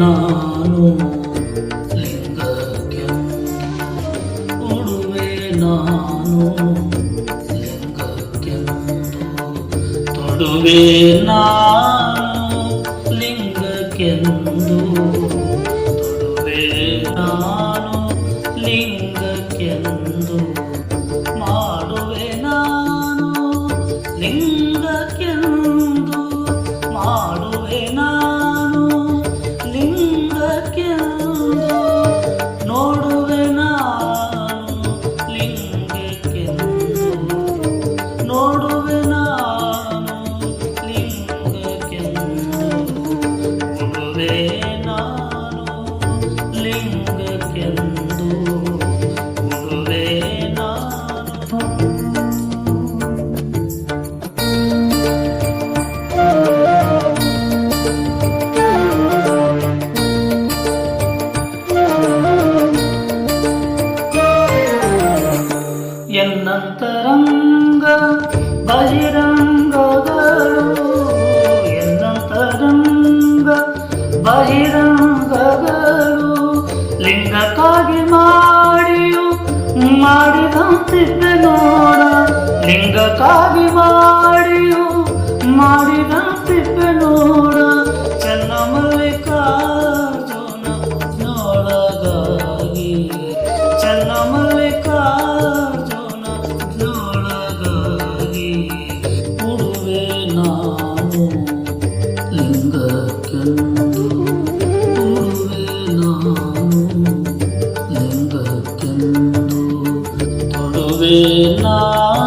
ನಾನು ಲಿಂಗಕ್ಕೆ ಕೊಡುವೆ ನಾನು ಲಿಂಗಕ್ಕೆ ತೊಡುವೆ ನಾನು ಎನ್ನಂತರಂಗ ಬಹಿರಂಗಗಳು ಎನ್ನಂತರಂಗ ಬಹಿರಂಗಗಳು ಲಿಂಗಕ್ಕಾಗಿ ಮಾಡಿಯು ಮಾಡಿದಂತಿದ್ದೆ ನೋಡ ಲಿಂಗಕ್ಕಾಗಿ ಮಾಡಿಯು 是那。